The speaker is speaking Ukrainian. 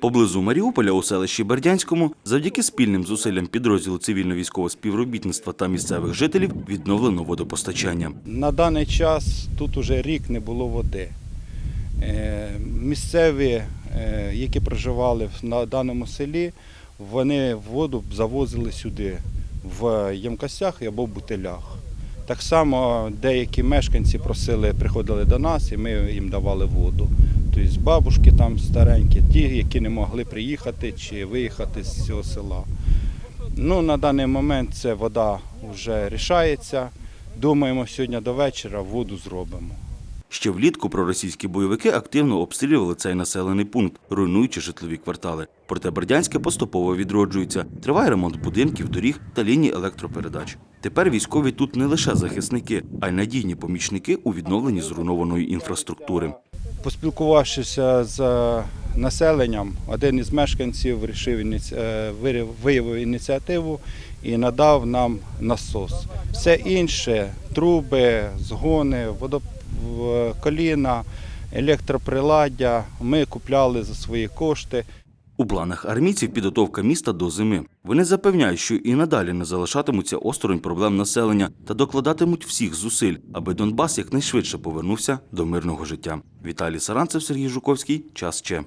Поблизу Маріуполя у селищі Бердянському завдяки спільним зусиллям підрозділу цивільно-військового співробітництва та місцевих жителів відновлено водопостачання. На даний час тут уже рік не було води. Е, Місцеві, е, які проживали на даному селі, вони воду завозили сюди в ємкостях або в бутилях. Так само деякі мешканці просили, приходили до нас і ми їм давали воду. Тобто бабушки там старенькі, ті, які не могли приїхати чи виїхати з цього села. Ну, на даний момент це вода вже рішається. Думаємо, сьогодні до вечора воду зробимо. Ще влітку проросійські бойовики активно обстрілювали цей населений пункт, руйнуючи житлові квартали. Проте Бердянське поступово відроджується. Триває ремонт будинків, доріг та ліній електропередач. Тепер військові тут не лише захисники, а й надійні помічники у відновленні зруйнованої інфраструктури. Поспілкувавшися з е, населенням, один із мешканців вирішив, е, виявив ініціативу і надав нам насос. Все інше труби, згони, водоколіна, електроприладдя ми купляли за свої кошти. У планах армійців підготовка міста до зими. Вони запевняють, що і надалі не залишатимуться осторонь проблем населення та докладатимуть всіх зусиль, аби Донбас якнайшвидше повернувся до мирного життя. Віталій Саранцев, Сергій Жуковський. Час Че.